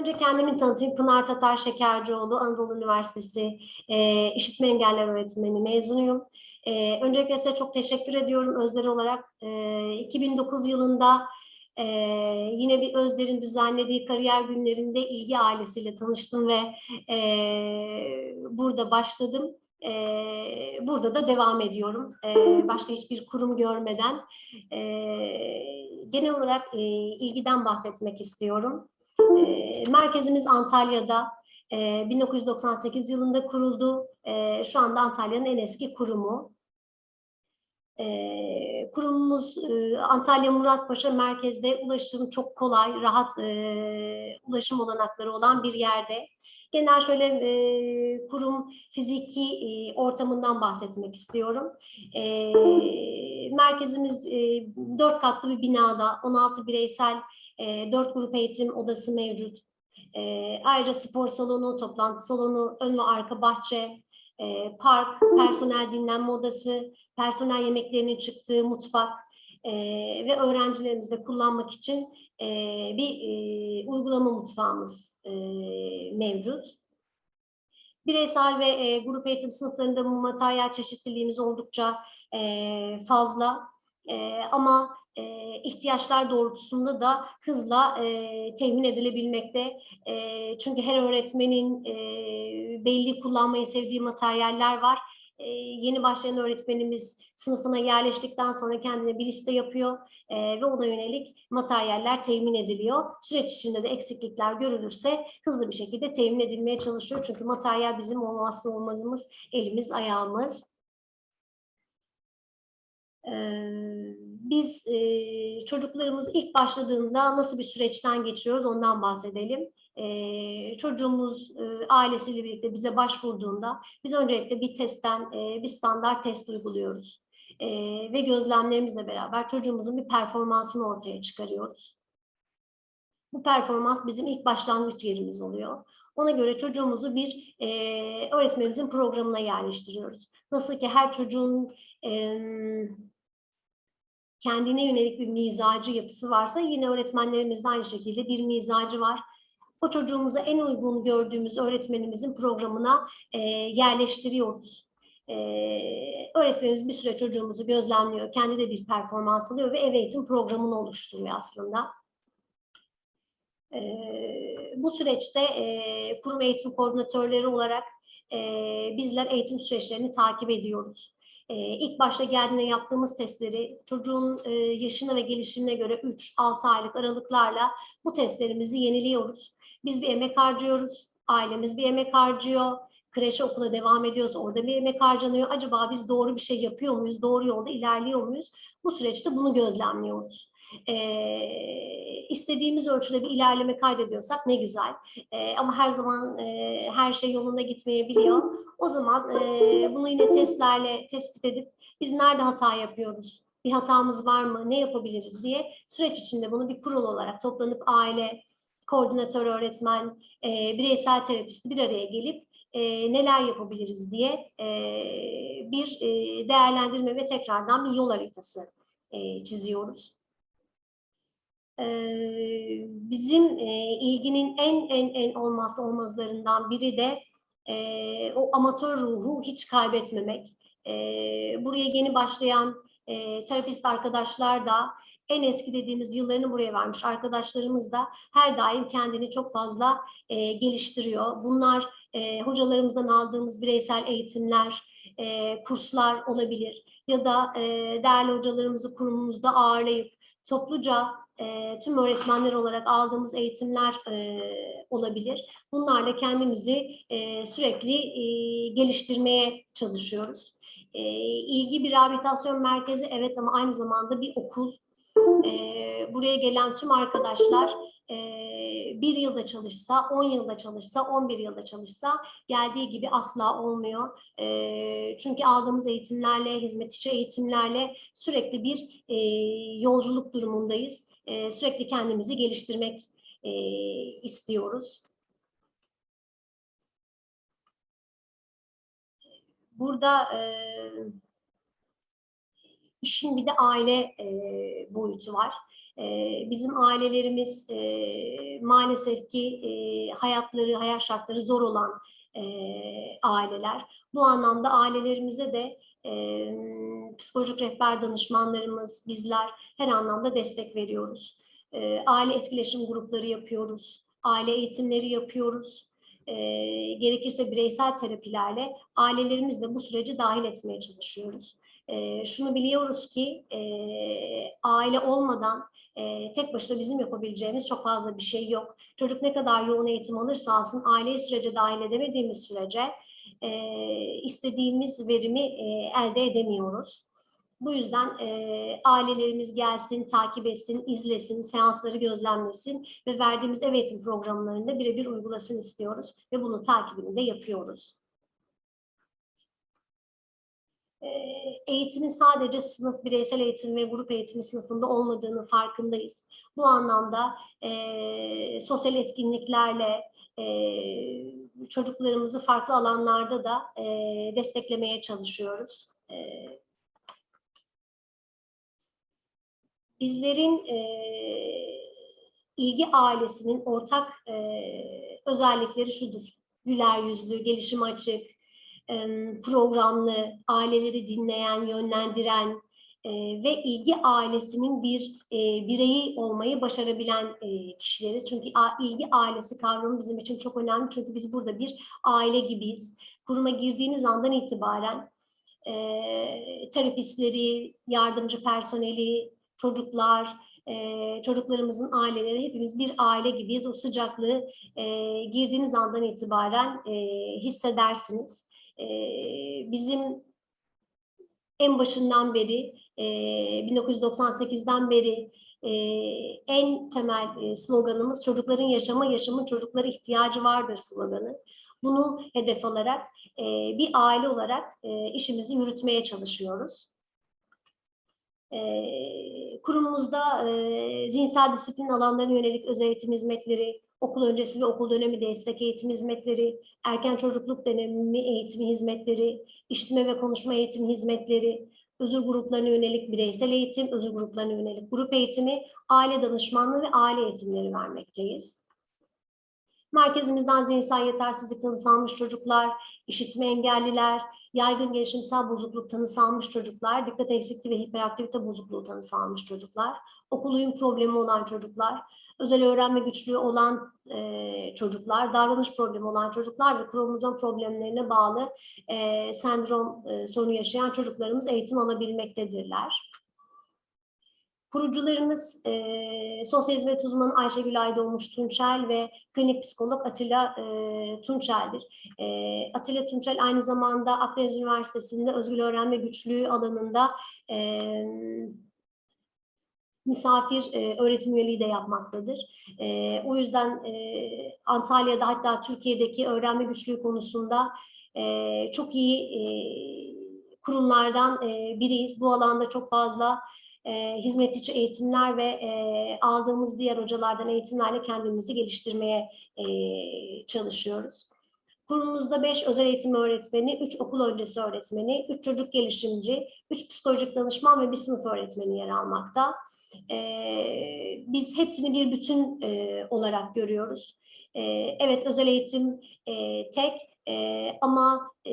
Önce kendimi tanıtayım. Pınar Tatar Şekercioğlu, Anadolu Üniversitesi e, İşitme Engeller Öğretmeni mezunuyum. E, öncelikle size çok teşekkür ediyorum Özler olarak. E, 2009 yılında e, yine bir Özler'in düzenlediği kariyer günlerinde ilgi ailesiyle tanıştım ve e, burada başladım. E, burada da devam ediyorum. E, başka hiçbir kurum görmeden. E, genel olarak e, ilgiden bahsetmek istiyorum. E, merkezimiz Antalya'da. E, 1998 yılında kuruldu. E, şu anda Antalya'nın en eski kurumu. E, kurumumuz e, Antalya Muratpaşa merkezde ulaşım çok kolay, rahat e, ulaşım olanakları olan bir yerde. Genel şöyle e, kurum fiziki e, ortamından bahsetmek istiyorum. E, merkezimiz e, dört katlı bir binada, 16 bireysel e, 4 grup eğitim odası mevcut. E, ayrıca spor salonu, toplantı salonu, ön ve arka bahçe, e, park, personel dinlenme odası, personel yemeklerinin çıktığı mutfak e, ve öğrencilerimizde kullanmak için e, bir e, uygulama mutfağımız e, mevcut. Bireysel ve e, grup eğitim sınıflarında bu materyal çeşitliliğimiz oldukça e, fazla. E, ama e, ihtiyaçlar doğrultusunda da hızla e, temin edilebilmekte. E, çünkü her öğretmenin e, belli kullanmayı sevdiği materyaller var. E, yeni başlayan öğretmenimiz sınıfına yerleştikten sonra kendine bir liste yapıyor e, ve ona yönelik materyaller temin ediliyor. Süreç içinde de eksiklikler görülürse hızlı bir şekilde temin edilmeye çalışıyor. Çünkü materyal bizim olmazsa olmazımız, elimiz, ayağımız. Biz çocuklarımız ilk başladığında nasıl bir süreçten geçiyoruz ondan bahsedelim. Çocuğumuz ailesiyle birlikte bize başvurduğunda biz öncelikle bir testten bir standart test uyguluyoruz. Ve gözlemlerimizle beraber çocuğumuzun bir performansını ortaya çıkarıyoruz. Bu performans bizim ilk başlangıç yerimiz oluyor. Ona göre çocuğumuzu bir e, öğretmenimizin programına yerleştiriyoruz. Nasıl ki her çocuğun e, kendine yönelik bir mizacı yapısı varsa yine öğretmenlerimizde aynı şekilde bir mizacı var. O çocuğumuza en uygun gördüğümüz öğretmenimizin programına e, yerleştiriyoruz. E, öğretmenimiz bir süre çocuğumuzu gözlemliyor, kendi de bir performans alıyor ve ev eğitim programını oluşturuyor aslında. E, bu süreçte e, kurum eğitim koordinatörleri olarak e, bizler eğitim süreçlerini takip ediyoruz. E, ilk başta geldiğinde yaptığımız testleri çocuğun e, yaşına ve gelişimine göre 3-6 aylık aralıklarla bu testlerimizi yeniliyoruz. Biz bir emek harcıyoruz, ailemiz bir emek harcıyor, kreşe okula devam ediyorsa orada bir emek harcanıyor. Acaba biz doğru bir şey yapıyor muyuz, doğru yolda ilerliyor muyuz? Bu süreçte bunu gözlemliyoruz. Ee, istediğimiz ölçüde bir ilerleme kaydediyorsak ne güzel. Ee, ama her zaman e, her şey yolunda gitmeyebiliyor. O zaman e, bunu yine testlerle tespit edip biz nerede hata yapıyoruz? Bir hatamız var mı? Ne yapabiliriz diye süreç içinde bunu bir kurul olarak toplanıp aile, koordinatör öğretmen, e, bireysel terapisti bir araya gelip e, neler yapabiliriz diye e, bir e, değerlendirme ve tekrardan bir yol haritası e, çiziyoruz. E, bizim e, ilginin en en en olmazsa olmazlarından biri de e, o amatör ruhu hiç kaybetmemek. E, buraya yeni başlayan terapist arkadaşlar da en eski dediğimiz yıllarını buraya vermiş arkadaşlarımız da her daim kendini çok fazla e, geliştiriyor. Bunlar e, hocalarımızdan aldığımız bireysel eğitimler, e, kurslar olabilir ya da e, değerli hocalarımızı kurumumuzda ağırlayıp topluca e, tüm öğretmenler olarak aldığımız eğitimler e, olabilir. Bunlarla kendimizi e, sürekli geliştirmeye çalışıyoruz. E, ilgi bir rehabilitasyon merkezi evet ama aynı zamanda bir okul. Buraya gelen tüm arkadaşlar bir yılda çalışsa, on yılda çalışsa, on bir yılda çalışsa geldiği gibi asla olmuyor. Çünkü aldığımız eğitimlerle, hizmet içi eğitimlerle sürekli bir yolculuk durumundayız. E, sürekli kendimizi geliştirmek e, istiyoruz. Burada e, işin bir de aile e, boyutu var. E, bizim ailelerimiz e, maalesef ki e, hayatları, hayat şartları zor olan aileler. Bu anlamda ailelerimize de psikolojik rehber danışmanlarımız, bizler her anlamda destek veriyoruz. E, aile etkileşim grupları yapıyoruz, aile eğitimleri yapıyoruz. E, gerekirse bireysel terapilerle ailelerimiz de bu süreci dahil etmeye çalışıyoruz. E, şunu biliyoruz ki e, aile olmadan e, tek başına bizim yapabileceğimiz çok fazla bir şey yok. Çocuk ne kadar yoğun eğitim alırsa alsın aileyi sürece dahil edemediğimiz sürece e, istediğimiz verimi e, elde edemiyoruz. Bu yüzden e, ailelerimiz gelsin, takip etsin, izlesin, seansları gözlemlesin ve verdiğimiz ev eğitim programlarında birebir uygulasın istiyoruz ve bunun takibini de yapıyoruz. E, eğitimin sadece sınıf, bireysel eğitim ve grup eğitimi sınıfında olmadığını farkındayız. Bu anlamda e, sosyal etkinliklerle, e, çocuklarımızı farklı alanlarda da e, desteklemeye çalışıyoruz. E, bizlerin e, ilgi ailesinin ortak e, özellikleri şudur. Güler yüzlü, gelişim açık, e, programlı, aileleri dinleyen, yönlendiren e, ve ilgi ailesinin bir e, bireyi olmayı başarabilen e, kişileri. Çünkü a, ilgi ailesi kavramı bizim için çok önemli. Çünkü biz burada bir aile gibiyiz. Kuruma girdiğiniz andan itibaren e, terapistleri, yardımcı personeli, çocuklar, e, çocuklarımızın aileleri hepimiz bir aile gibiyiz. O sıcaklığı e, girdiğiniz andan itibaren e, hissedersiniz. E, bizim en başından beri, e, 1998'den beri e, en temel e, sloganımız çocukların yaşama, yaşamın çocuklara ihtiyacı vardır sloganı. Bunu hedef alarak e, bir aile olarak işimizi yürütmeye çalışıyoruz. Kurumumuzda e, zihinsel disiplin alanlarına yönelik özel eğitim hizmetleri, okul öncesi ve okul dönemi destek eğitim hizmetleri, erken çocukluk dönemi eğitimi hizmetleri, işitme ve konuşma eğitim hizmetleri, özür gruplarına yönelik bireysel eğitim, özür gruplarına yönelik grup eğitimi, aile danışmanlığı ve aile eğitimleri vermekteyiz. Merkezimizden zihinsel yetersizlik tanısı almış çocuklar, işitme engelliler, yaygın gelişimsel bozukluk tanısı almış çocuklar, dikkat eksikliği ve hiperaktivite bozukluğu tanısı almış çocuklar, okul uyum problemi olan çocuklar, özel öğrenme güçlüğü olan e, çocuklar, davranış problemi olan çocuklar ve kromozom problemlerine bağlı e, sendrom e, sorunu yaşayan çocuklarımız eğitim alabilmektedirler. Kurucularımız e, sosyal hizmet uzmanı Ayşegül Aydoğmuş Tunçel ve klinik psikolog Atilla e, Tunçel'dir. E, Atilla Tunçel aynı zamanda Akdeniz Üniversitesi'nde özgür öğrenme güçlüğü alanında e, misafir e, öğretim üyeliği de yapmaktadır. E, o yüzden e, Antalya'da hatta Türkiye'deki öğrenme güçlüğü konusunda e, çok iyi e, kurumlardan e, biriyiz. Bu alanda çok fazla e, hizmet içi eğitimler ve e, aldığımız diğer hocalardan eğitimlerle kendimizi geliştirmeye e, çalışıyoruz. Kurumumuzda 5 özel eğitim öğretmeni, 3 okul öncesi öğretmeni, 3 çocuk gelişimci, 3 psikolojik danışman ve bir sınıf öğretmeni yer almakta. E, biz hepsini bir bütün e, olarak görüyoruz. E, evet özel eğitim e, tek e, ama e,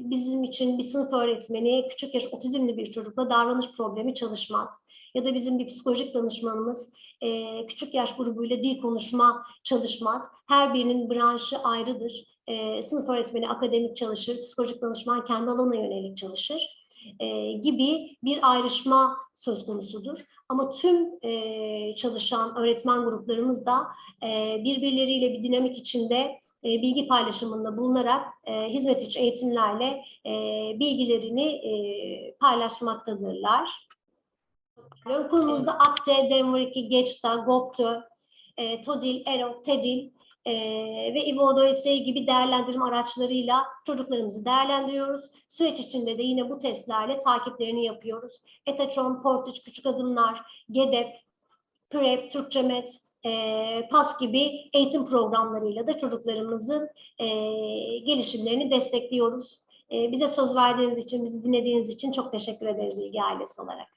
bizim için bir sınıf öğretmeni küçük yaş otizmli bir çocukla davranış problemi çalışmaz. Ya da bizim bir psikolojik danışmanımız e, küçük yaş grubuyla dil konuşma çalışmaz. Her birinin branşı ayrıdır. E, sınıf öğretmeni akademik çalışır, psikolojik danışman kendi alanına yönelik çalışır e, gibi bir ayrışma söz konusudur. Ama tüm e, çalışan öğretmen gruplarımız da e, birbirleriyle bir dinamik içinde e, bilgi paylaşımında bulunarak e, hizmet içi eğitimlerle e, bilgilerini e, paylaşmaktadırlar. Kurumumuzda AKTE, Denver 2, Geçta, GOPTÖ, e, TODİL, ERO, TEDİL e, ve İVODOSE gibi değerlendirme araçlarıyla çocuklarımızı değerlendiriyoruz. Süreç içinde de yine bu testlerle takiplerini yapıyoruz. Etatron, Portage, Küçük Adımlar, GEDEP, PREP, Türkçe Met, e, PAS gibi eğitim programlarıyla da çocuklarımızın e, gelişimlerini destekliyoruz. E, bize söz verdiğiniz için, bizi dinlediğiniz için çok teşekkür ederiz ilgi ailesi olarak.